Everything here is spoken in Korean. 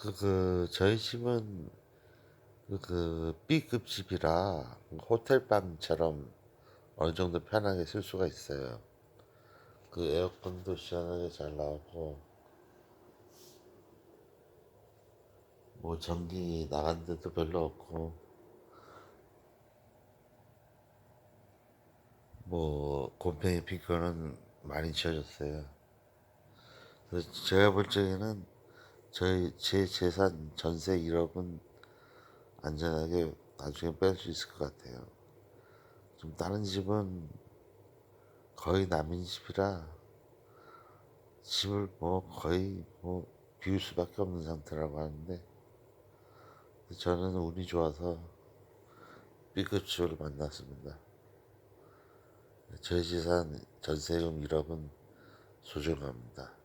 그, 그 저희 집은 그, 그 B급 집이라 호텔 방처럼 어느 정도 편하게 쓸 수가 있어요. 그 에어컨도 시원하게 잘 나오고 뭐 전기 나간 데도 별로 없고 뭐 곰팡이 피거는 많이 지워졌어요. 그래서 제가 볼 적에는 저희 제 재산 전세 1억은 안전하게 나중에 뺄 수 있을 것 같아요. 좀 다른 집은 거의 남인 집이라 집을 뭐 거의 뭐 비울 수밖에 없는 상태라고 하는데 저는 운이 좋아서 B급 집을 만났습니다. 제 재산 전세금 1억은 소중합니다. 네.